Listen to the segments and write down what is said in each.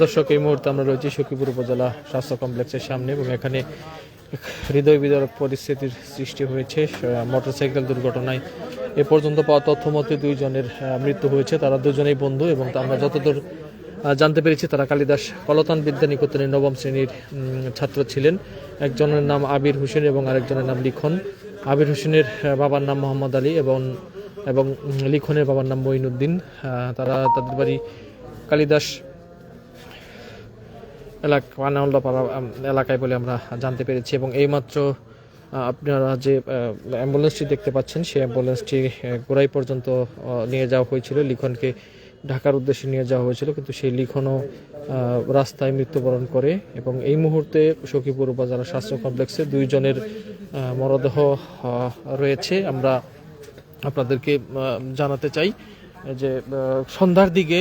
দর্শক, এই মুহূর্তে আমরা রয়েছি সখীপুর উপজেলা স্বাস্থ্য কমপ্লেক্সের সামনে এবং এখানে হৃদয় বিদারক পরিস্থিতির সৃষ্টি হয়েছে। মোটরসাইকেল দুর্ঘটনায় এ পর্যন্ত পাওয়া তথ্য মতে দুইজনের মৃত্যু হয়েছে। তারা দুজনেই বন্ধু এবং আমরা যতদূর জানতে পেরেছি তারা কালিদাস কলতান বিদ্যা নিকেতনের নবম শ্রেণির ছাত্র ছিলেন। একজনের নাম আবির হোসেন এবং আরেকজনের নাম লিখন। আবির হোসেনের বাবার নাম মোহাম্মদ আলী এবং এবং লিখনের বাবার নাম মঈনুদ্দিন। তারা তাদের বাড়ি কালিদাস এলাকা এলাকায় বলে আমরা জানতে পেরেছি এবং এইমাত্র আপনারা যে অ্যাম্বুলেন্সটি দেখতে পাচ্ছেন, সেই অ্যাম্বুলেন্সটি গোড়াই পর্যন্ত নিয়ে যাওয়া হয়েছিল। লিখনকে ঢাকার উদ্দেশ্যে নিয়ে যাওয়া হয়েছিল, কিন্তু সেই লিখনও রাস্তায় মৃত্যুবরণ করে এবং এই মুহূর্তে সখীপুর উপজেলা স্বাস্থ্য কমপ্লেক্সে দুইজনের মরদেহ রয়েছে। আমরা আপনাদেরকে জানাতে চাই যে সন্ধ্যার দিকে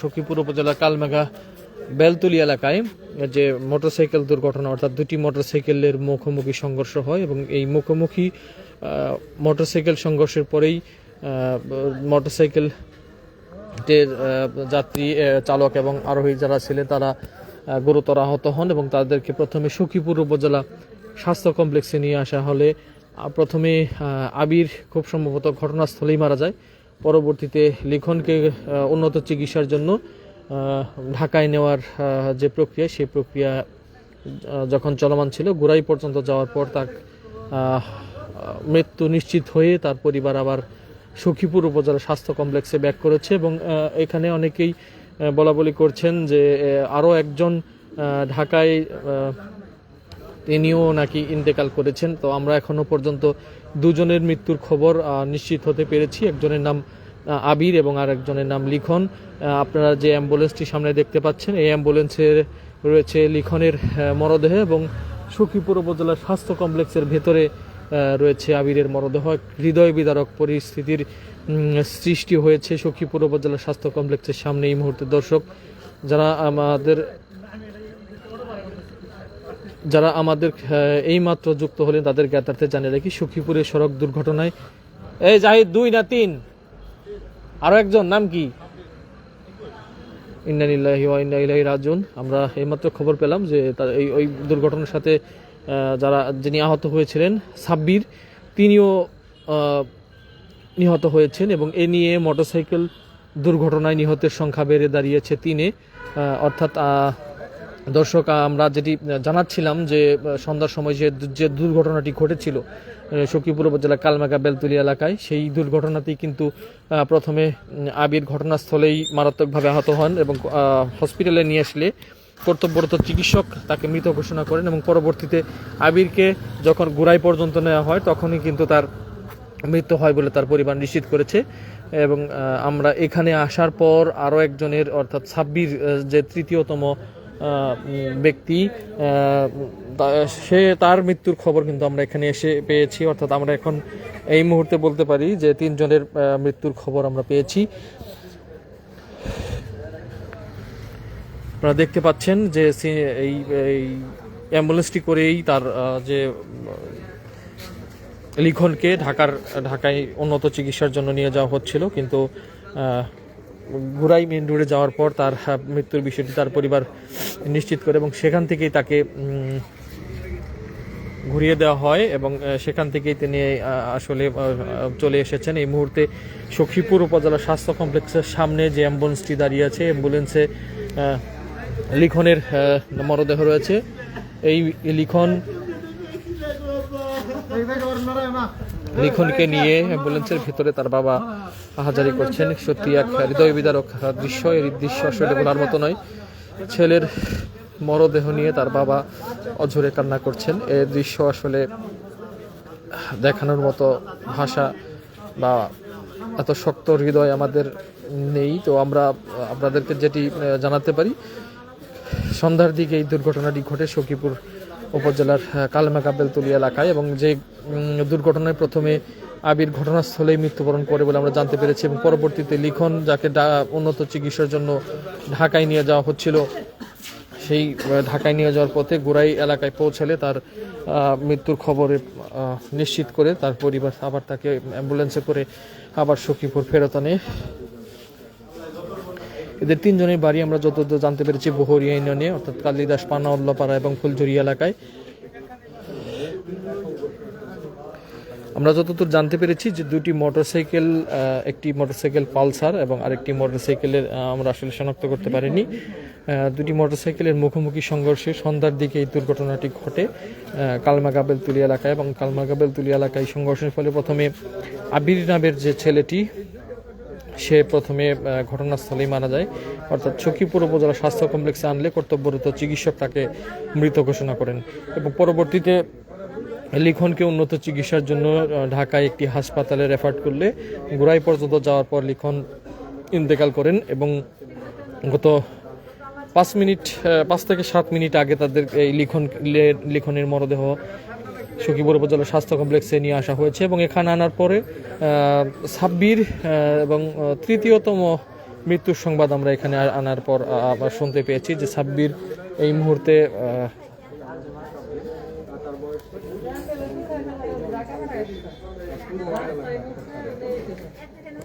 সখীপুর উপজেলা কালমেঘা বেলতুলি এলাকায় যে মোটরসাইকেল দুর্ঘটনা, অর্থাৎ দুটি মোটরসাইকেলের মুখোমুখি সংঘর্ষ হয় এবং এই মুখোমুখি মোটরসাইকেল সংঘর্ষের পরেই মোটরসাইকেল টের যাত্রী চালক এবং আরোহী যারা ছিলেন তারা গুরুতর আহত হন এবং তাদেরকে প্রথমে সখীপুর উপজেলা স্বাস্থ্য কমপ্লেক্সে নিয়ে আসা হলে প্রথমে আবির খুব সম্ভবত ঘটনাস্থলেই মারা যায়। পরবর্তীতে লিখনকে উন্নত চিকিৎসার জন্য ঢাকায় নেওয়ার যে প্রক্রিয়া, সেই প্রক্রিয়া যখন চলমান ছিল, গোড়াই পর্যন্ত যাওয়ার পর তার মৃত্যু নিশ্চিত হয়ে তার পরিবার আবার সখীপুর উপজেলা স্বাস্থ্য কমপ্লেক্সে ব্যাক করেছে এবং এখানে অনেকেই বলা বলি করছেন যে আরও একজন ঢাকায় তিনিও নাকি ইন্তেকাল করেছেন। তো আমরা এখনও পর্যন্ত দুজনের মৃত্যুর খবর নিশ্চিত হতে পেরেছি। একজনের নাম আবির এবং আর একজনের নাম লিখন। আপনারা যে অ্যাম্বুলেন্সটি সামনে দেখতে পাচ্ছেন, এই অ্যাম্বুলেন্সের রয়েছে লিখনের মরদেহ এবং সখীপুর উপজেলার স্বাস্থ্য কমপ্লেক্সের ভেতরে রয়েছে আবিরের মরদেহ। হৃদয় বিদারক পরিস্থিতির সৃষ্টি হয়েছে সখীপুর উপজেলা স্বাস্থ্য কমপ্লেক্সের সামনে এই মুহূর্তে। দর্শক, যারা আমাদের যারা আমাদের এই মাত্র যুক্ত হলেন তাদের জ্ঞাতার্থে জানিয়ে রাখি সখীপুরের সড়ক দুর্ঘটনায়, এই জাহিদ দুই না তিন। আরও একজন, নাম কি? ইন্নানিল্লাহি ওয়া ইন্না ইলাইহি রাজুন আমরা এইমাত্র খবর পেলাম যে তার এই, ওই দুর্ঘটনার সাথে যারা, যিনি আহত হয়েছিলেন, সাব্বির, তিনিও নিহত হয়েছেন এবং এ নিয়ে মোটরসাইকেল দুর্ঘটনায় নিহতের সংখ্যা বেড়ে দাঁড়িয়েছে তিনে অর্থাৎ দর্শক, আমরা যেটি জানাচ্ছিলাম যে সন্ধ্যার সময় যে যে দুর্ঘটনাটি ঘটেছিল সখীপুর উপজেলা কালমেঘা বেলতুলি এলাকায়, সেই দুর্ঘটনাতেই কিন্তু প্রথমে আবির ঘটনাস্থলেই মারাত্মকভাবে আহত হন এবং হসপিটালে নিয়ে আসলে কর্তব্যরত চিকিৎসক তাকে মৃত ঘোষণা করেন এবং পরবর্তীতে আবিরকে যখন গোড়াই পর্যন্ত নেওয়া হয়, তখনই কিন্তু তার মৃত্যু হয় বলে তার পরিবার নিশ্চিত করেছে এবং আমরা এখানে আসার পর আরও একজনের, অর্থাৎ ছাব্বির যে তৃতীয়তম ব্যক্তি সে তার মৃত্যুর খবর কিন্তু আমরা এখানে এসে পেয়েছি। অর্থাৎ আমরা এখন এই মুহূর্তে বলতে পারি যে তিনজনের মৃত্যুর খবর আমরা পেয়েছি। আপনারা দেখতে পাচ্ছেন যে এই এই অ্যাম্বুলেন্সটি করেই তার যে, লিখনকে ঢাকার, ঢাকায় উন্নত চিকিৎসার জন্য নিয়ে যাওয়া হচ্ছিল। কিন্তু ঘুরাই মেন রোডে যাওয়ার পর তার মৃত্যুর বিষয়টি তার পরিবার নিশ্চিত করে এবং সেখান থেকেই তাকে ঘুরিয়ে দেওয়া হয় এবং সেখান থেকেই তিনি আসলে চলে এসেছেন। এই মুহূর্তে সখীপুর উপজেলা স্বাস্থ্য কমপ্লেক্সের সামনে যে অ্যাম্বুলেন্সটি দাঁড়িয়ে আছে, অ্যাম্বুলেন্সে লিখনের মরদেহ রয়েছে। এই লিখন লিখনকে নিয়ে অ্যাম্বুলেন্সের ভিতরে তার বাবা হাজারি করছেন। সত্যি এক হৃদয় বিদারক দৃশ্য, এই দৃশ্য আসলে বলার মতো নয়। ছেলের মরদেহ নিয়ে তার বাবা অঝরে কান্না করছেন। এ দৃশ্য আসলে দেখানোর মতো ভাষা বা এত শক্ত হৃদয় আমাদের নেই। তো আমরা, আপনাদেরকে যেটি জানাতে পারি, সন্ধ্যার দিকে এই দুর্ঘটনাটি ঘটে সখীপুর উপজেলার আহ, কালমেঘা বেলতলি এলাকায় এবং যে দুর্ঘটনায় প্রথমে আবির ঘটনাস্থলেই মৃত্যুবরণ করে বলে আমরা জানতে পেরেছি এবং পরবর্তীতে লিখন যাকে উন্নত চিকিৎসার জন্য ঢাকায় নিয়ে যাওয়া হচ্ছিল সেই ঢাকায় নিয়ে যাওয়ার পথে গোড়াই এলাকায় পৌঁছালে তার মৃত্যুর খবরে নিশ্চিত করে তার পরিবার আবার তাকে অ্যাম্বুলেন্সে করে আবার সখীপুর ফেরত আনে। এদের তিনজনের বাড়ি আমরা যতদূর জানতে পেরেছি বহরিয়া ইউনিয়নে অর্থাৎ কালিদাস পানা উল্লাপাড়া এবং ফুলঝুরি এলাকায়। আমরা যতদূর জানতে পেরেছি যে দুটি মোটরসাইকেল একটি মোটরসাইকেল পালসার এবং আরেকটি মোটরসাইকেলের আমরা আসলে শনাক্ত করতে পারিনি। দুটি মোটরসাইকেলের মুখোমুখি সংঘর্ষে সন্ধ্যার দিকে এই দুর্ঘটনাটি ঘটে আহ, কালমা গাবেলতুলি এলাকায় এবং কালমা গাবেলতুলি এলাকায় সংঘর্ষের ফলে প্রথমে আবির নামের যে ছেলেটি সে প্রথমে ঘটনাস্থলেই মারা যায়। অর্থাৎ সখীপুর উপজেলা স্বাস্থ্য কমপ্লেক্সে আনলে কর্তব্যরত চিকিৎসক তাকে মৃত ঘোষণা করেন এবং পরবর্তীতে লিখনকে উন্নত চিকিৎসার জন্য ঢাকায় একটি হাসপাতালে রেফার করলে গোড়াই পর্যন্ত যাওয়ার পর লিখন ইন্তেকাল করেন এবং গত পাঁচ মিনিট পাঁচ থেকে সাত মিনিট আগে তাদের এই লিখন লিখনের মরদেহ সখীপুর উপজেলা স্বাস্থ্য কমপ্লেক্সে নিয়ে আসা হয়েছে এবং এখানে আনার পরে ছাব্বির এবং তৃতীয়তম মৃত্যুর সংবাদ আমরা এখানে আনার পর আবার শুনতে পেয়েছি যে ছাব্বির এই মুহূর্তে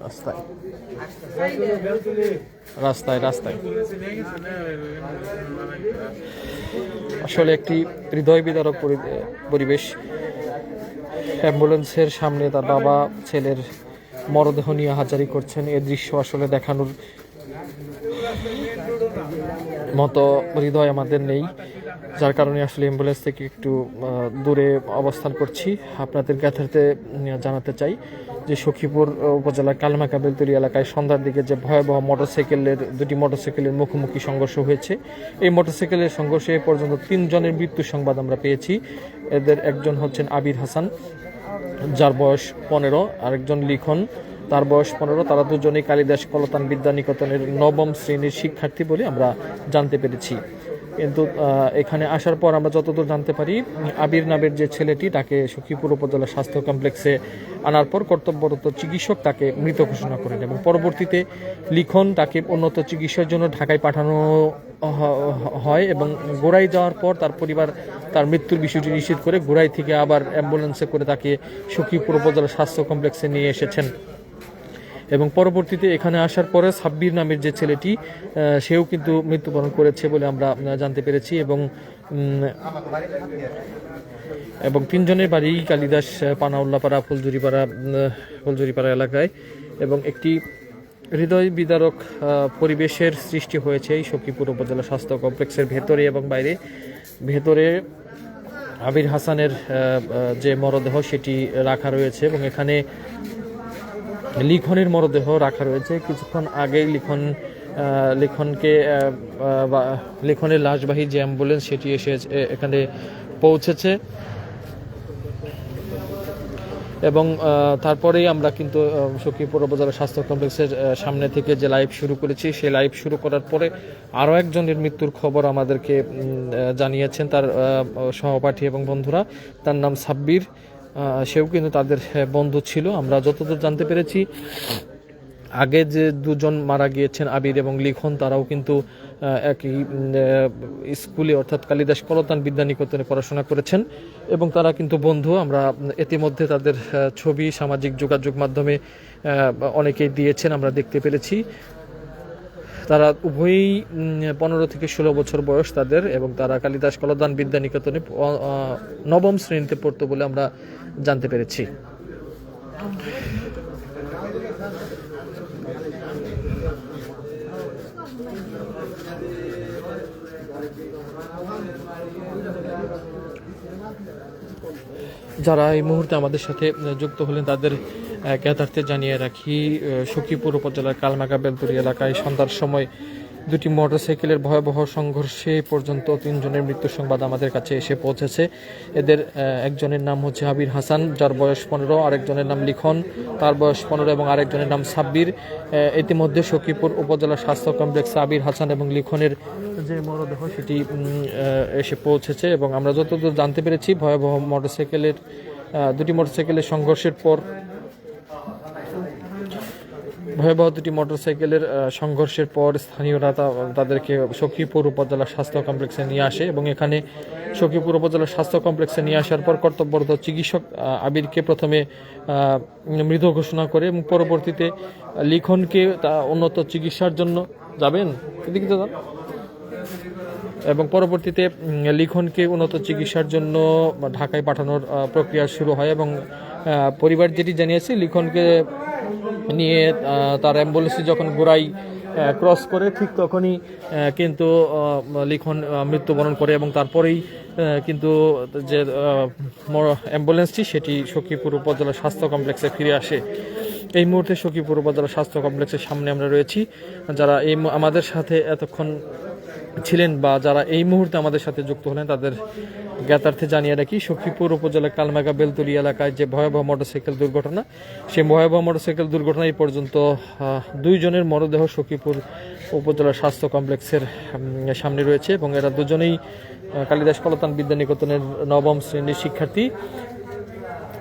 রাস্তায়। রাস্তায় রাস্তায়। আসলে একটি হৃদয় বিদারক পরি- পরিবেশ। অ্যাম্বুলেন্সের সামনে তার বাবা, ছেলের মরদেহ নিয়ে হাজারি করছেন। এ দৃশ্য আসলে দেখানোর মতো হৃদয় আমাদের নেই। যার কারণে আসলে অ্যাম্বুলেন্স থেকে একটু দূরে অবস্থান করছি। আপনাদের জ্ঞাতার্থে জানাতে চাই যে সখীপুর উপজেলার কালমা কাবেলতলি এলাকায় সন্ধ্যার দিকে যে ভয়াবহ মোটরসাইকেলের, দুটি মোটরসাইকেলের মুখোমুখি সংঘর্ষ হয়েছে। এই মোটরসাইকেলের সংঘর্ষে এ পর্যন্ত তিনজনের মৃত্যু সংবাদ আমরা পেয়েছি। এদের একজন হচ্ছেন আবির হাসান, যার বয়স পনেরো। আরেকজন লিখন, তার বয়স পনেরো। তারা দুজনেই কালিদাস কলতান বিদ্যা নিকেতনের নবম শ্রেণির শিক্ষার্থী বলে আমরা জানতে পেরেছি। কিন্তু এখানে আসার পর আমরা যতদূর জানতে পারি, আবির নামের যে ছেলেটি তাকে সখীপুর উপজেলা স্বাস্থ্য কমপ্লেক্সে আনার পর কর্তব্যরত চিকিৎসক তাকে মৃত ঘোষণা করেন এবং পরবর্তীতে লিখন তাকে উন্নত চিকিৎসার জন্য ঢাকায় পাঠানো হয় এবং গোড়াই যাওয়ার পর তার পরিবার তার মৃত্যুর বিষয়টি নিশ্চিত করে গোড়াই থেকে আবার অ্যাম্বুলেন্সে করে তাকে সখীপুর উপজেলা স্বাস্থ্য কমপ্লেক্সে নিয়ে এসেছেন। এবং পরবর্তীতে এখানে আসার পরে সাব্বির নামের যে ছেলেটি সেও কিন্তু মৃত্যুবরণ করেছে বলে আমরা জানতে পেরেছি এবং এবং তিনজনের বাড়ি কালিদাস পানাউল্লাপাড়া ফুলজুরিপাড়া ফুলজুরিপাড়া এলাকায় এবং একটি হৃদয় বিদারক পরিবেশের সৃষ্টি হয়েছে এই সখীপুর উপজেলা স্বাস্থ্য কমপ্লেক্সের ভেতরে এবং বাইরে। ভেতরে আবির হাসানের যে মরদেহ সেটি রাখা রয়েছে এবং এখানে লিখনের মরদেহ রাখা রয়েছে। কিছুক্ষণ আগেই লিখন লিখনকে লিখনের লাশবাহী যে অ্যাম্বুলেন্স সেটি এসে এখানে পৌঁছেছে। এবং তারপরেই আমরা কিন্তু সখীপুর উপজেলা স্বাস্থ্য কমপ্লেক্সের সামনে থেকে যে লাইভ শুরু করেছি, সেই লাইভ শুরু করার পরে আরও একজনের মৃত্যুর খবর আমাদেরকে জানিয়েছেন তার সহপাঠী এবং বন্ধুরা। তার নাম সাব্বির। সেও কিন্তু তাদের বন্ধু ছিল। আমরা যতদূর জানতে পেরেছি, আগে যে দুজন মারা গিয়েছেন আবির এবং লিখন, তারাও কিন্তু একই স্কুলে অর্থাৎ কালিদাস কলতান বিদ্যানিকেতনে পড়াশোনা করেছেন এবং তারা কিন্তু বন্ধু। আমরা ইতিমধ্যে তাদের ছবি, সামাজিক যোগাযোগ মাধ্যমে অনেকেই দিয়েছেন, আমরা দেখতে পেরেছি। তারা উভয়ই পনেরো থেকে ষোলো বছর বয়স তাদের এবং তারা কালিদাস কলদান বিদ্যানিকেতনে প- আহ, নবম শ্রেণীতে পড়তো বলে আমরা জানতে পেরেছি। যারা এই মুহূর্তে আমাদের সাথে যুক্ত হলেন তাদের জ্ঞাতার্থে জানিয়ে রাখি সখীপুর উপজেলার কালমাগা বেলতুরি এলাকায় সন্ধ্যার সময় দুটি মোটরসাইকেলের ভয়াবহ সংঘর্ষে পর্যন্ত তিনজনের মৃত্যুর সংবাদ আমাদের কাছে এসে পৌঁছেছে। এদের একজনের নাম হচ্ছে আবির হাসান, যার বয়স পনেরো, আরেকজনের নাম লিখন। তার বয়স পনেরো এবং আরেকজনের নাম সাব্বির। ইতিমধ্যে সখীপুর উপজেলা স্বাস্থ্য কমপ্লেক্সে আবির হাসান এবং লিখনের যে মরদেহ, সেটি এসে পৌঁছেছে এবং আমরা যতদূর জানতে পেরেছি, ভয়াবহ মোটরসাইকেলের দুটি মোটরসাইকেলের সংঘর্ষের পর ভয়াবহ দুটি মোটরসাইকেলের সংঘর্ষের পর স্থানীয়রা তাদেরকে সখীপুর উপজেলা স্বাস্থ্য কমপ্লেক্সে নিয়ে আসে এবং এখানে সখীপুর উপজেলা স্বাস্থ্য কমপ্লেক্সে নিয়ে আসার পর কর্তব্যরত চিকিৎসক আবিরকে প্রথমে মৃত ঘোষণা করে এবং পরবর্তীতে লিখনকে তা উন্নত চিকিৎসার জন্য যাবেন। এদিকে যান। এবং পরবর্তীতে লিখনকে উন্নত চিকিৎসার জন্য ঢাকায় পাঠানোর প্রক্রিয়া শুরু হয় এবং পরিবার যেটি জানিয়েছে, লিখনকে নিয়ে তার অ্যাম্বুলেন্সে যখন গোড়াই ক্রস করে, ঠিক তখনই কিন্তু লিখন মৃত্যুবরণ করে এবং তারপরেই কিন্তু যে অ্যাম্বুলেন্সটি, সেটি সখীপুর উপজেলা স্বাস্থ্য কমপ্লেক্সে ফিরে আসে। এই মুহূর্তে সখীপুর উপজেলা স্বাস্থ্য কমপ্লেক্সের সামনে আমরা রয়েছি। যারা এই আমাদের সাথে এতক্ষণ ছিলেন বা যারা এই মুহূর্তে আমাদের সাথে যুক্ত হলেন, তাদের জ্ঞাতার্থে জানিয়ে রাখি, সখীপুর উপজেলার কালমেগা বেলতলি এলাকায় যে ভয়াবহ মোটরসাইকেল দুর্ঘটনা, সেই ভয়াবহ মোটরসাইকেল দুর্ঘটনা এই পর্যন্ত দুইজনের মরদেহ সখীপুর উপজেলা স্বাস্থ্য কমপ্লেক্সের সামনে রয়েছে এবং এরা দুজনেই কালিদাস কলতান বিদ্যানিকেতনের নবম শ্রেণির শিক্ষার্থী।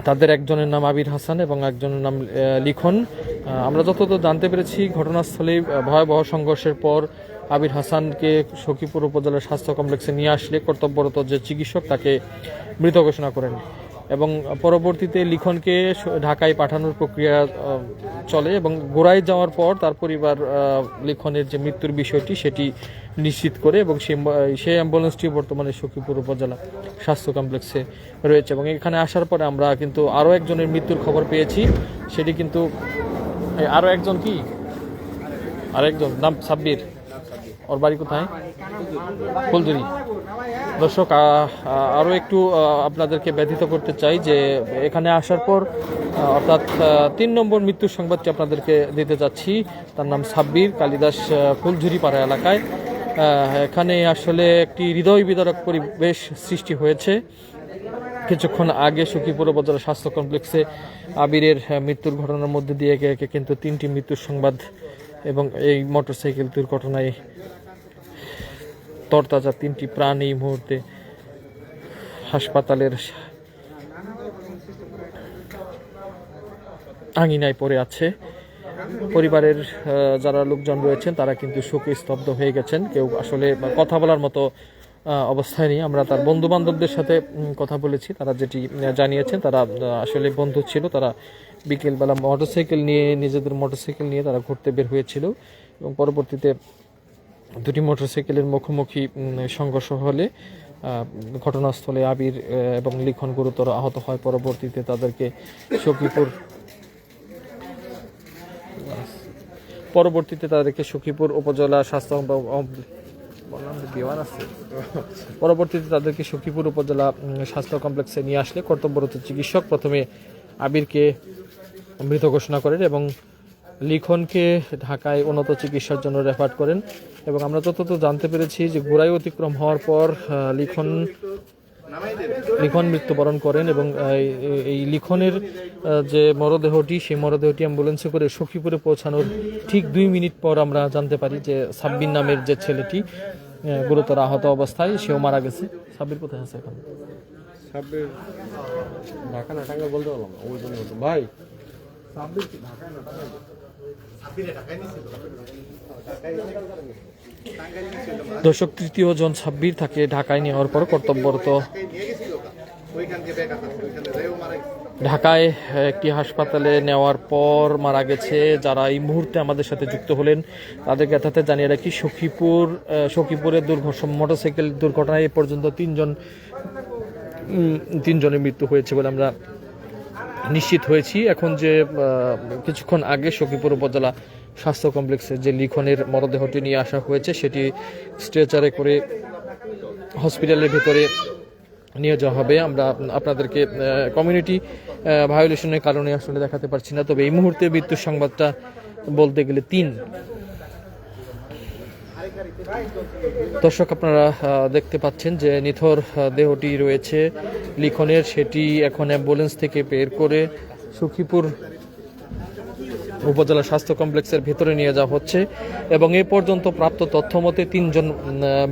তাদের একজনের নাম আবির হাসান এবং একজনের নাম লিখন। আমরা যতদূর জানতে পেরেছি ঘটনাস্থলে ভয়াবহ সংঘর্ষের পর আবির হাসানকে সখীপুর উপজেলার স্বাস্থ্য কমপ্লেক্সে নিয়ে আসলে কর্তব্যরত যে চিকিৎসক তাকে মৃত ঘোষণা করেন। এবং পরবর্তীতে লিখনকে ঢাকায় পাঠানোর প্রক্রিয়া চলে এবং গোড়ায় যাওয়ার পর তার পরিবার লিখনের যে মৃত্যুর বিষয়টি সেটি নিশ্চিত করে এবং সেই অ্যাম্বুলেন্সটি বর্তমানে সখীপুর উপজেলা স্বাস্থ্য কমপ্লেক্সে রয়েছে এবং এখানে আসার পরে আমরা কিন্তু আরও একজনের মৃত্যুর খবর পেয়েছি। সেটি কিন্তু আরও একজন কি? আরেকজন, নাম সাব্বির। ওর বাড়ি কোথায়? ফুলদুরি। দর্শক আরও একটু আপনাদেরকে ব্যথিত করতে চাই যে এখানে আসার পর অর্থাৎ তিন নম্বর মৃত্যুর সংবাদটি আপনাদেরকে দিতে যাচ্ছি। তার নাম সাব্বির কালিদাস ফুলঝুরি পাড়া এলাকায়। এখানে আসলে একটি হৃদয় বিদারক পরিবেশ সৃষ্টি হয়েছে। কিছুক্ষণ আগে সখীপুর উপজেলা স্বাস্থ্য কমপ্লেক্সে আবিরের মৃত্যুর ঘটনার মধ্যে দিয়ে একে একে কিন্তু তিনটি মৃত্যুর সংবাদ এবং এই মোটরসাইকেল দুর্ঘটনায় তরতাজা তিনটি প্রাণ এই মুহূর্তে হাসপাতালের আঙিনায় পড়ে আছে। পরিবারের যারা লোকজন রয়েছেন, তারা কিন্তু শোকে স্তব্ধ হয়ে গেছেন। কেউ আসলে কথা বলার মতো অবস্থায় নিয়ে আমরা তার বন্ধু বান্ধবদের সাথে কথা বলেছি। তারা যেটি জানিয়েছেন, তারা আসলে বন্ধু ছিল। তারা বিকেলবেলা মোটরসাইকেল নিয়ে, নিজেদের মোটরসাইকেল নিয়ে তারা ঘুরতে বের হয়েছিল এবং পরবর্তীতে দুটি মোটরসাইকেলের মুখোমুখি সংঘর্ষ হলে ঘটনাস্থলে আবির এবং লিখন গুরুতর আহত হয়। পরবর্তীতে তাদেরকে সখীপুর, পরবর্তীতে তাদেরকে সখীপুর উপজেলা স্বাস্থ্য বললাম যে আছে। পরবর্তীতে তাদেরকে সখীপুর উপজেলা স্বাস্থ্য কমপ্লেক্সে নিয়ে আসলে কর্তব্যরত চিকিৎসক প্রথমে আবিরকে মৃত ঘোষণা করেন এবং লিখনকে ঢাকায় উন্নত চিকিৎসার জন্য রেফার করেন। এবং আমরা যতদূর জানতে পেরেছি যে গোড়াই অতিক্রম হওয়ার পর লিখন লিখন মৃত্যুবরণ করেন এবং এই- এই লিখনের যে মরদেহটি সেই মরদেহটি অ্যাম্বুলেন্সে করে সখীপুরে পৌঁছানোর ঠিক দুই মিনিট পর আমরা জানতে পারি যে সাব্বির নামের যে ছেলেটি গুরুতর আহত অবস্থায় সেও মারা গেছে। সাব্বির কোথায় আছে এখন? সাব্বির ঢাকা না টাঙ্গা বলতে পারলাম ওই জন্য ভাই। দর্শক, তৃতীয় জন ছাব্বির তাকে ঢাকায় নেওয়ার পর কর্তব্যরত। ঢাকায় একটি হাসপাতালে নেওয়ার পর মারা গেছে। যারা এই মুহূর্তে আমাদের সাথে যুক্ত হলেন তাদের কথাতে জানিয়ে রাখি, সখীপুর সখীপুরের দুর্ঘটনা, মোটরসাইকেল দুর্ঘটনায় এ পর্যন্ত তিনজন তিনজনের মৃত্যু হয়েছে বলে আমরা নিশ্চিত হয়েছি। এখন যে কিছুক্ষণ আগে সখীপুর উপজেলা স্বাস্থ্য কমপ্লেক্সে যে লিখনের মরদেহটি নিয়ে আসা হয়েছে, সেটি স্ট্রেচারে করে হসপিটালের ভেতরে নিয়ে যাওয়া হবে। আমরা আপনাদেরকে কমিউনিটি ভায়োলেশনের কারণে আসলে দেখাতে পারছি না। তবে এই মুহূর্তে মৃত্যুর সংবাদটা বলতে গেলে তিন দর্শক আপনারা দেখতে পাচ্ছেন যে নিথর দেহটি রয়েছে লিখনের। সেটি এখন অ্যাম্বুলেন্স থেকে বের করে সুখীপুর উপজেলা স্বাস্থ্য কমপ্লেক্সের ভেতরে নিয়ে যাওয়া হচ্ছে এবং এ পর্যন্ত প্রাপ্ত তথ্য মতে তিনজন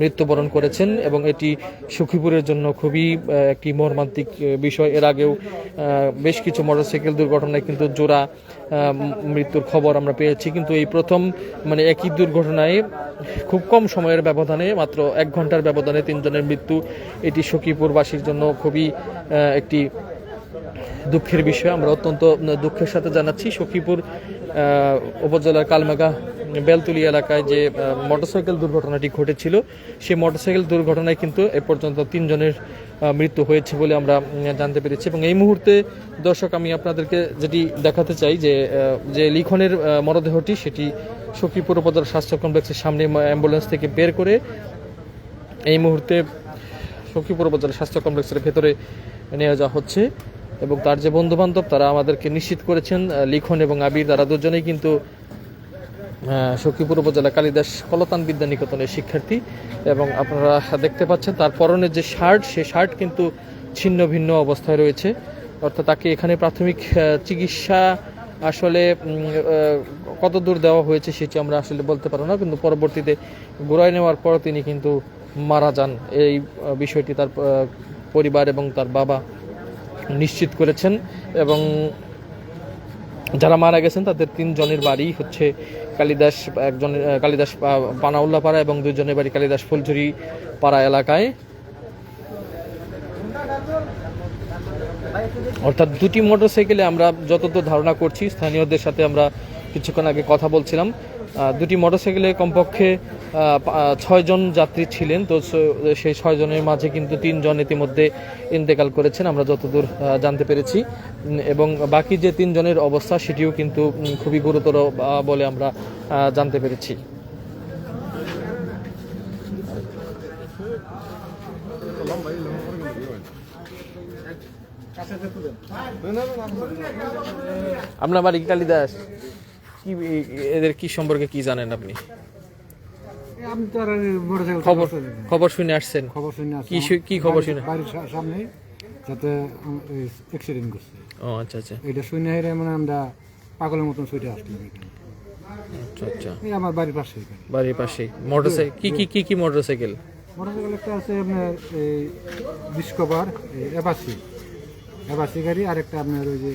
মৃত্যুবরণ করেছেন এবং এটি সুখীপুরের জন্য খুবই একটি মর্মান্তিক বিষয়। এর আগেও বেশ কিছু মোটরসাইকেল দুর্ঘটনায় কিন্তু জোড়া মৃত্যুর খবর আমরা পেয়েছি। কিন্তু এই প্রথম মানে একই দুর্ঘটনায় খুব কম সময়ের ব্যবধানে, মাত্র এক ঘণ্টার ব্যবধানে তিনজনের মৃত্যু। এটি সখীপুরবাসীর জন্য খুবই একটি দুঃখের বিষয়। আমরা অত্যন্ত দুঃখের সাথে জানাচ্ছি সখীপুর উপজেলার কালমেগা বেলতুলি এলাকায় যে মোটরসাইকেল দুর্ঘটনাটি ঘটেছিল, সেই মোটরসাইকেল দুর্ঘটনায় কিন্তু এ পর্যন্ত তিনজনের মৃত্যু হয়েছে বলে আমরা জানতে পেরেছি এবং এই মুহূর্তে দর্শক, আমি আপনাদেরকে যেটি দেখাতে চাই যে যে লিখনের মরদেহটি সেটি সখীপুর উপজেলা স্বাস্থ্য কমপ্লেক্সের সামনে অ্যাম্বুলেন্স থেকে বের করে এই মুহূর্তে সখীপুর উপজেলা স্বাস্থ্য কমপ্লেক্সের ভেতরে নিয়ে যাওয়া হচ্ছে। এবং তার যে বন্ধু বান্ধব তারা আমাদেরকে নিশ্চিত করেছেন লিখন এবং আবির, তারা দুজনেই কিন্তু সখীপুর উপজেলা কালিদাস কলতান বিদ্যা নিকেতনের শিক্ষার্থী। এবং আপনারা দেখতে পাচ্ছেন, তার পরনের যে শার্ট, সে শার্ট কিন্তু ছিন্ন ভিন্ন অবস্থায় রয়েছে। অর্থাৎ তাকে এখানে প্রাথমিক চিকিৎসা আসলে কত দূর দেওয়া হয়েছে সেটি আমরা আসলে বলতে পারব না, কিন্তু পরবর্তীতে গোড়ায় নেওয়ার পর তিনি কিন্তু মারা যান। এই বিষয়টি তার পরিবার এবং তার বাবা নিশ্চিত করেছেন এবং যারা মারা গেছেন, তাদের তিনজনের বাড়ি হচ্ছে কালিদাস, একজন কালিদাস পানাউল্লা পাড়া এবং দুজনের বাড়ি কালিদাস ফুলঝুরি পাড়া এলাকায়। অর্থাৎ দুটি মোটরসাইকেলে আমরা যতদূর ধারণা করছি, স্থানীয়দের সাথে আমরা কিছুক্ষণ আগে কথা বলছিলাম। দুটি মোটরসাইকেলে কমপক্ষে ছয়জন যাত্রী ছিলেন, তো সেই ছয়জনের মাঝে কিন্তু তিনজন ইতিমধ্যে ইন্তেকাল করেছেন, আমরা যতদূর জানতে পেরেছি। এবং বাকি যে তিনজনের অবস্থা, সেটিও কিন্তু খুবই গুরুতর বলে আমরা জানতে পেরেছি। আপনার বাড়ি কালিদাস? কি এদের কি সম্পর্কে কি জানেন আপনি? আমি তো আর মোটরসাইকেল খবর খবর শুনে আসছেন? খবর শুনে আসলাম। কি কি খবর শুনে? বাড়ির সামনে যাতে অ্যাক্সিডেন্ট করছে। ও আচ্ছা আচ্ছা। এটা শুনে হেরে মানে আমরা পাগলের মতন ছুটে আসলাম আচ্ছা আচ্ছা। এই আমার বাড়ির পাশে বাড়ির পাশে। মোটরসাইকেল কি কি কি কি মোটরসাইকেল? মোটরসাইকেল একটা আছে আপনার এই ডিসকভার অ্যাপাসি অ্যাপাসি গাড়ি আর একটা আপনার ওই যে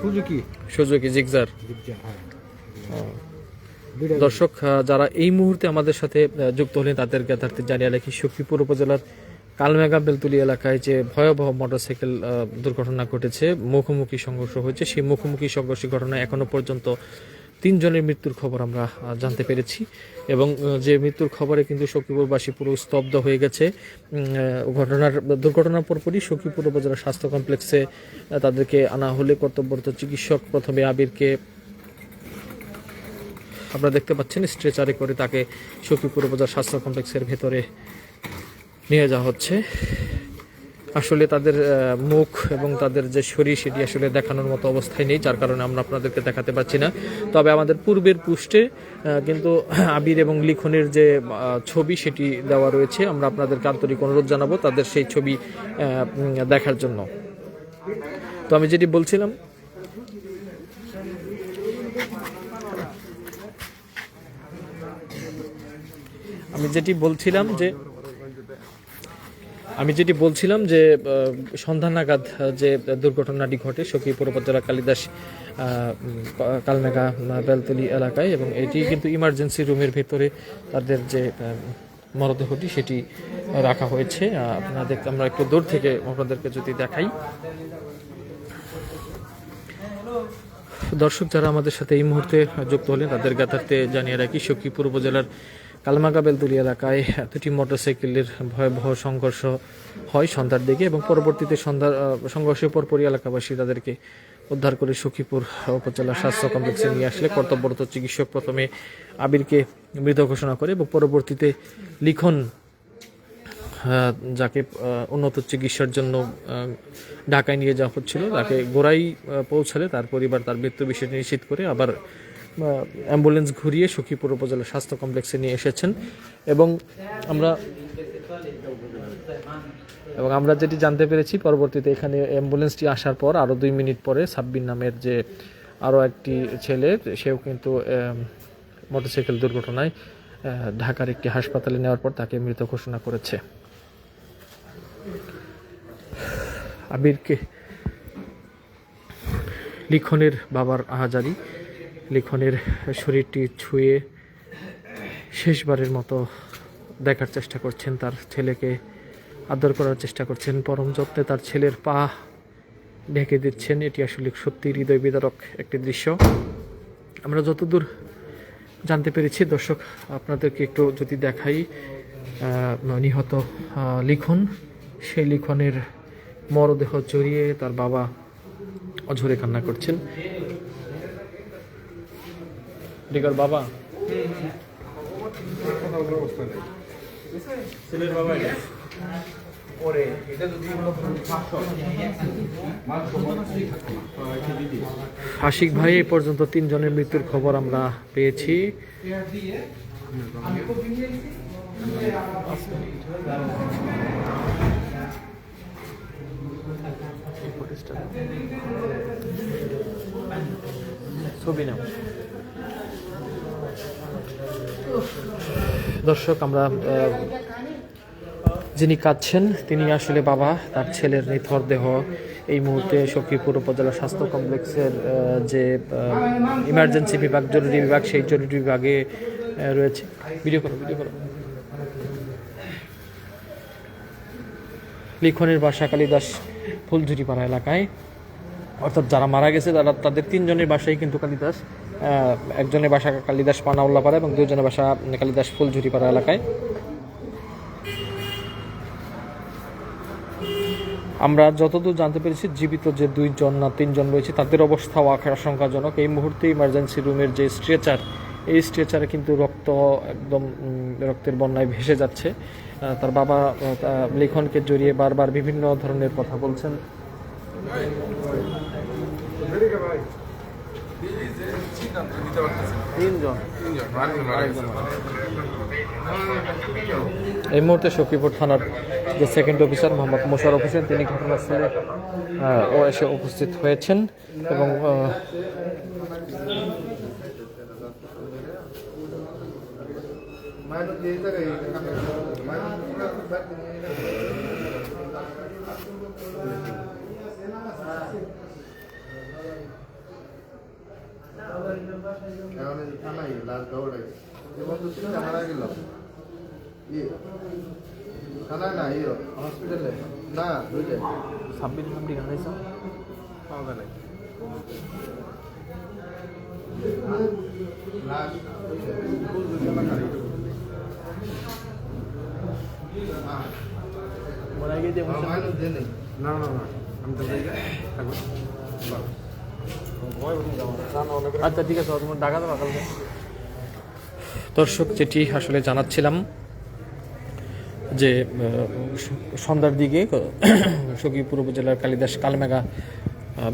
সুজুকি। Suzuki Gixxer. জিজ্ঞা, হ্যাঁ। দর্শক যারা এই মুহূর্তে আমাদের সাথে যুক্ত হলেন তাদের জ্ঞাতার্থে জানিয়ে রাখি, শক্তিপুর উপজেলার কালমেগা বেলতুলি এলাকায় যে ভয়াবহ মোটরসাইকেল দুর্ঘটনা ঘটেছে, মুখোমুখি সংঘর্ষ হয়েছে, সেই মুখোমুখি সংঘর্ষের ঘটনায় এখনও পর্যন্ত তিনজনের মৃত্যুর খবর আমরা জানতে পেরেছি। এবং যে মৃত্যুর খবরে কিন্তু সখীপুরবাসী পুরো স্তব্ধ হয়ে গেছে। ঘটনার, দুর্ঘটনার পরপরই সখীপুর উপজেলা স্বাস্থ্য কমপ্লেক্সে তাদেরকে আনা হলে কর্তব্যরত চিকিৎসক প্রথমে আবিরকে আপনারা দেখতে পাচ্ছেন, স্ট্রেচারে করে তাকে সখীপুর উপজেলা স্বাস্থ্য কমপ্লেক্সের ভেতরে নিয়ে যাওয়া হচ্ছে। আসলে তাদের মুখ এবং তাদের যে শরীর সেটি আসলে দেখানোর মতো অবস্থায় নেই, যার কারণে আমরা আপনাদেরকে দেখাতে পারছি না। তবে আমাদের পূর্বের পুষ্টে কিন্তু আবির এবং লিখনের যে ছবি সেটি দেওয়া রয়েছে। আমরা আপনাদেরকে আন্তরিক অনুরোধ জানাব তাদের সেই ছবি দেখার জন্য। তো আমি যেটি বলছিলাম আমি যেটি বলছিলাম যে আমি যেটি বলছিলাম যে আহ, সন্ধ্যা নাগাদ যে দুর্ঘটনাটি ঘটে সখীপুর উপজেলা কালিদাস আহ, উম, কা- বেলতলি এলাকায় এবং এটি কিন্তু ইমার্জেন্সি রুমের ভেতরে তাদের যে মরদেহটি সেটি রাখা হয়েছে। আপনাদের আমরা একটু দূর থেকে আপনাদেরকে যদি দেখাই। দর্শক যারা আমাদের সাথে এই মুহূর্তে যুক্ত হলেন তাদের জ্ঞাতার্থে জানিয়ে রাখি সখীপুর উপজেলার কালমাগা বেলতুলি এলাকায় দুটি মোটরসাইকেলের ভয়াবহ সংঘর্ষ হয় সন্ধ্যার দিকে এবং পরবর্তীতে সন্ধ্যার সংঘর্ষের পরপরই এলাকাবাসী তাদেরকে উদ্ধার করে সখীপুর উপজেলা স্বাস্থ্য কমপ্লেক্সে নিয়ে আসলে কর্তব্যরত চিকিৎসক প্রথমে আবিরকে মৃত ঘোষণা করে এবং পরবর্তীতে লিখন যাকে উন্নত চিকিৎসার জন্য ঢাকায় নিয়ে যাওয়া হচ্ছিল, তাকে গোড়াই পৌঁছালে তার পরিবার তার মৃত্যু বিষয়টি নিশ্চিত করে আবার অ্যাম্বুলেন্স ঘুরিয়ে সখীপুর উপজেলা স্বাস্থ্য কমপ্লেক্সে নিয়ে এসেছেন। এবং আমরা এবং আমরা যেটি জানতে পেরেছি, পরবর্তীতে এখানে অ্যাম্বুলেন্সটি আসার পর আরও দুই মিনিট পরে সাব্বির নামের যে আরও একটি ছেলে, সেও কিন্তু মোটরসাইকেল দুর্ঘটনায় ঢাকার একটি হাসপাতালে নেওয়ার পর তাকে মৃত ঘোষণা করেছে। আবিরকে লিখনের বাবার আহাজারি। লিখনের শরীরটি ছুঁয়ে শেষবারের মতো দেখার চেষ্টা করছেন, তার ছেলেকে আদর করার চেষ্টা করছেন। পরম যত্নে তার ছেলের পা ঢেকে দিচ্ছেন। এটি আসলে সত্যি হৃদয় বিদারক একটি দৃশ্য। আমরা যতদূর জানতে পেরেছি, দর্শক, আপনাদেরকে একটু যদি দেখাই নিহত লিখন। সেই লিখনের মরদেহ জড়িয়ে তার বাবা অঝরে কান্না করছেন। ডিগার বাবা? আশিক ভাই এই পর্যন্ত তিনজনের মৃত্যুর খবর আমরা পেয়েছি। ছবি নাও। দর্শক, আমরা যিনি কাঁদছেন, তিনি আসলে বাবা। তার ছেলের নিথর দেহ এই মুহূর্তে সখীপুর উপজেলা স্বাস্থ্য কমপ্লেক্সের যে ইমার্জেন্সি বিভাগ, জরুরি বিভাগ, সেই জরুরি বিভাগে রয়েছে। ভিডিও করো ভিডিও করো। লিখনের বাসা কালিদাস, ফুলঝুরিপাড়া এলাকায়। অর্থাৎ যারা মারা গেছে, তারা, তাদের তিনজনের বাসায় কিন্তু কালিদাস। একজনের বাসা কালিদাস পানাউল্লাপাড়া এবং দুজনের বাসা কালিদাস ফুলঝুরিপাড়া এলাকায়। আমরা যতদূর জানতে পেরেছি, জীবিত যে দুইজন না তিনজন রয়েছে, তাদের অবস্থাও আশঙ্কাজনক। এই মুহূর্তে ইমার্জেন্সি রুমের যে স্ট্রেচার এই স্ট্রেচারে কিন্তু রক্ত একদম রক্তের বন্যায় ভেসে যাচ্ছে। তার বাবা লিখনকে জড়িয়ে বারবার বিভিন্ন ধরনের কথা বলছেন। তিনজন। এই মুহূর্তে সখীপুর থানার যে সেকেন্ড অফিসার মোহাম্মদ মোশারফ হোসেন তিনি ঘটনাস্থলে ও এসে উপস্থিত হয়েছেন এবং এখন এই থানায় লাশ দৌড়াই এবং তো তিনটা মারা গেল। ইয়ে থানায় না ইয়ে হসপিটালে না বুঝলে সাব্বির সাব্বির গানাইছো পাওয়া যায় নাই না না না আমি তো আচ্ছা ঠিক আছে তোমার ঢাকা দেওয়া কালকে। দর্শক, যেটি আসলে জানাচ্ছিলাম যে সন্ধ্যার দিকে, সখীপুর উপজেলার কালিদাস কালমেগা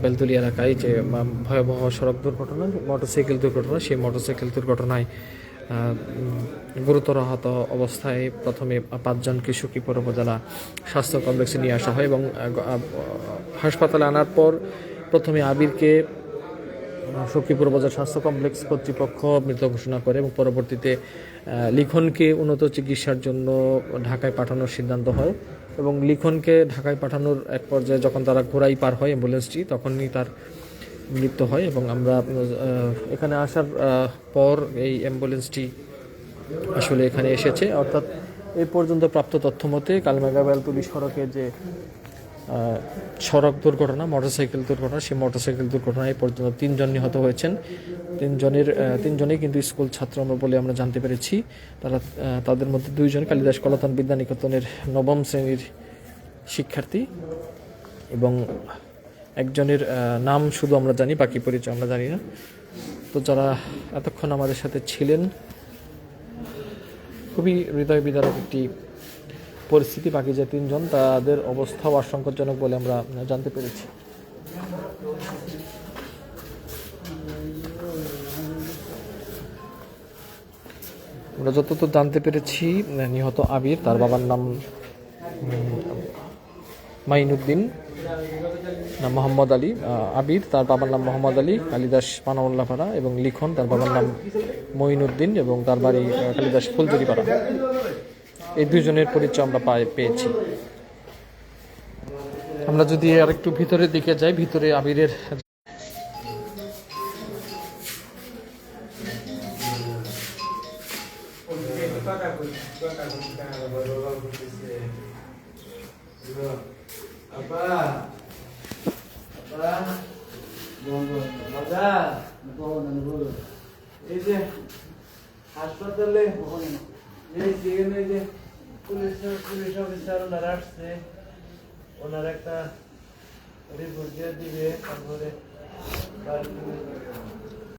বেলতলি এলাকায় যে ভয়াবহ সড়ক দুর্ঘটনা, মোটরসাইকেল দুর্ঘটনা, সেই মোটরসাইকেল দুর্ঘটনায় গুরুতর আহত অবস্থায় প্রথমে পাঁচজনকে সখীপুর উপজেলা স্বাস্থ্য কমপ্লেক্সে নিয়ে আসা হয় এবং হাসপাতালে আনার পর প্রথমে আবিরকে সখীপুর বাজার স্বাস্থ্য কমপ্লেক্স কর্তৃপক্ষ মৃত ঘোষণা করে এবং পরবর্তীতে লিখনকে উন্নত চিকিৎসার জন্য ঢাকায় পাঠানোর সিদ্ধান্ত হয় এবং লিখনকে ঢাকায় পাঠানোর এক পর্যায়ে যখন তারা ঘোড়াই পার হয় অ্যাম্বুলেন্সটি, তখনই তার মৃত্যু হয় এবং আমরা এখানে আসার পর এই অ্যাম্বুলেন্সটি আসলে এখানে এসেছে। অর্থাৎ এই পর্যন্ত প্রাপ্ত তথ্য মতে কালমেগা পুলিশ সড়কে যে সড়ক দুর্ঘটনা মোটরসাইকেল দুর্ঘটনা, সেই মোটরসাইকেল দুর্ঘটনায় এ পর্যন্ত তিনজন নিহত হয়েছেন। তিনজনের তিনজনেই কিন্তু স্কুল ছাত্র আমরা বলে আমরা জানতে পেরেছি। তারা তাদের মধ্যে দুইজন কালিদাস কলাতন বিদ্যানিকেতনের নবম শ্রেণির শিক্ষার্থী এবং একজনের নাম শুধু আমরা জানি, বাকি পরিচয় আমরা জানি না। তো যারা এতক্ষণ আমাদের সাথে ছিলেন, খুবই হৃদয় বিদারক একটি পরিস্থিতি বাকি যে তিনজন, তাদের অবস্থাও আশঙ্কাজনক বলে আমরা জানতে পেরেছি। আমরা যতদূর জানতে পেরেছি, নিহত আবির, তার বাবার নাম মাইনুদ্দিন, নাম মোহাম্মদ আলী আবির, তার বাবার নাম মোহাম্মদ আলী, কালিদাস পানাউল্লাপাড়া এবং লিখন, তার বাবার নাম মঈনুদ্দিন এবং তার বাড়ি কালিদাস ফুলজুরিপাড়া এই দুজনের পরিচয় আমরা পেয়েছি। আমরা যদি আর একটু ভিতরের দিকে যাই, ভিতরে আবিরের এই যে হাসপাতালে, এই যে পুলিশ পুলিশ অফিসার ওনারা আসছে। ওনার একটা রিপোর্ট দিয়ে দিবে তারপরে